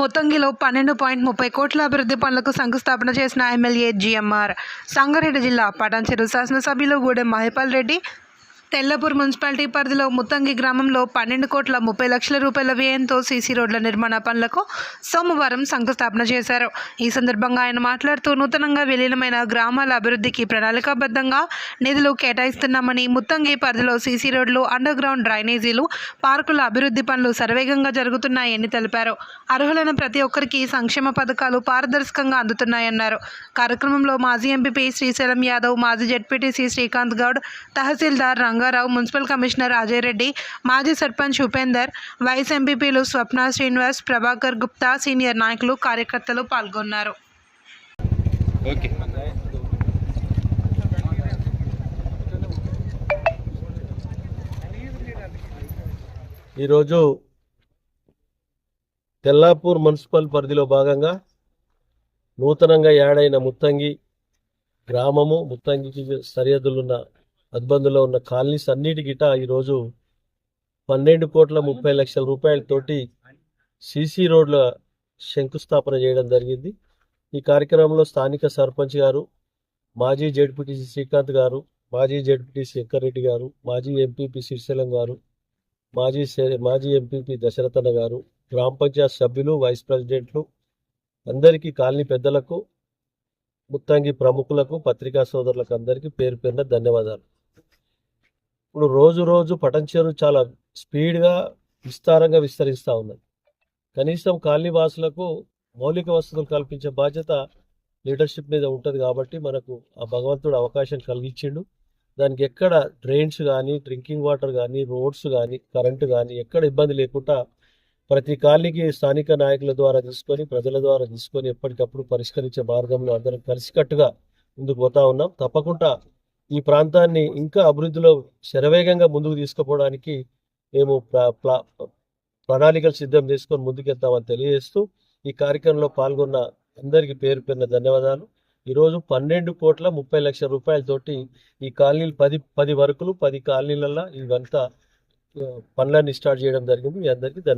మొత్తంగిలో పన్నెండు పాయింట్ ముప్పై కోట్ల అభివృద్ధి పనులకు శంకుస్థాపన చేసిన ఎమ్మెల్యే జిఎంఆర్. సంగారెడ్డి జిల్లా పటాన్చెరు శాసనసభ్యులు గూడెం మహేపాల్ రెడ్డి తెల్లపూర్ మున్సిపాలిటీ పరిధిలో ముత్తంగి గ్రామంలో పన్నెండు కోట్ల ముప్పై లక్షల రూపాయల వ్యయంతో సీసీ రోడ్ల నిర్మాణ పనులకు సోమవారం శంకుస్థాపన చేశారు. ఈ సందర్భంగా ఆయన మాట్లాడుతూ నూతనంగా విలీనమైన గ్రామాల అభివృద్ధికి ప్రణాళికాబద్ధంగా నిధులు కేటాయిస్తున్నామని ముత్తంగి పరిధిలో సీసీ రోడ్లు అండర్ గ్రౌండ్ డ్రైనేజీలు పార్కుల అభివృద్ధి పనులు సర్వేగంగా జరుగుతున్నాయని తెలిపారు. అర్హులైన ప్రతి ఒక్కరికి సంక్షేమ పథకాలు పారదర్శకంగా అందుతున్నాయన్నారు. కార్యక్రమంలో మాజీ ఎంపీపీ శ్రీశైలం యాదవ్ మాజీ జడ్పీటీసీ శ్రీకాంత్ గౌడ్ తహసీల్దార్ రంగారావు మున్సిపల్ కమిషనర్ అజయ్ రెడ్డి మాజీ సర్పంచ్ ఉపేందర్ వైస్ ఎంపీపీలు స్వప్న శ్రీనివాస్ ప్రభాకర్ గుప్తా సీనియర్ నాయకులు కార్యకర్తలు పాల్గొన్నారు. ఓకే. ఈరోజు తెల్లాపూర్ మున్సిపల్ పరిధిలో భాగంగా నూతనంగా యాడైన ముత్తంగి గ్రామము ముత్తంగికి సరిహద్దులున్న అద్బందులో ఉన్న కాలనీస్ అన్నిటి గిట ఈరోజు పన్నెండు కోట్ల ముప్పై లక్షల రూపాయలతోటి సీసీ రోడ్ల శంకుస్థాపన చేయడం జరిగింది. ఈ కార్యక్రమంలో స్థానిక సర్పంచ్ గారు మాజీ జడ్పీటీసీ శ్రీకాంత్ గారు మాజీ జడ్పీటీసీ శంకర్రెడ్డి గారు మాజీ ఎంపీపీ శ్రీశైలం గారు మాజీ మాజీ ఎంపీపీ దశరథన్న గారు గ్రామ పంచాయత్ సభ్యులు వైస్ ప్రెసిడెంట్లు అందరికీ కాలనీ పెద్దలకు ముత్తంగి ప్రముఖులకు పత్రికా సోదరులకు అందరికీ పేరు పేరున ధన్యవాదాలు. ఇప్పుడు రోజు రోజు పటంచేరు చాలా స్పీడ్గా విస్తారంగా విస్తరిస్తూ ఉన్నది. కనీసం కాలనీ వాసులకు మౌలిక వసతులు కల్పించే బాధ్యత లీడర్షిప్ మీద ఉంటుంది కాబట్టి మనకు ఆ భగవంతుడు అవకాశం కలిగించిండు దానికి ఎక్కడ డ్రైన్స్ కానీ డ్రింకింగ్ వాటర్ కానీ రోడ్స్ కానీ కరెంటు కానీ ఎక్కడ ఇబ్బంది లేకుండా ప్రతి కాలనీకి స్థానిక నాయకుల ద్వారా తీసుకొని ప్రజల ద్వారా తీసుకొని ఎప్పటికప్పుడు పరిష్కరించే మార్గంలో అందరం కలిసికట్టుగా ముందుకు పోతా ఉన్నాం. తప్పకుండా ఈ ప్రాంతాన్ని ఇంకా అభివృద్ధిలో శరవేగంగా ముందుకు తీసుకుపోవడానికి మేము ప్రణాళికలు సిద్ధం చేసుకొని ముందుకెళ్తామని తెలియజేస్తూ ఈ కార్యక్రమంలో పాల్గొన్న అందరికీ పేరు పేరున ధన్యవాదాలు. ఈరోజు పన్నెండు కోట్ల ముప్పై లక్షల రూపాయలతోటి ఈ కాలనీలు పది పది వరకులు పది కాలనీలలో ఇవంతా పనులన్నీ స్టార్ట్ చేయడం జరిగింది. మీ అందరికీ ధన్యవాదాలు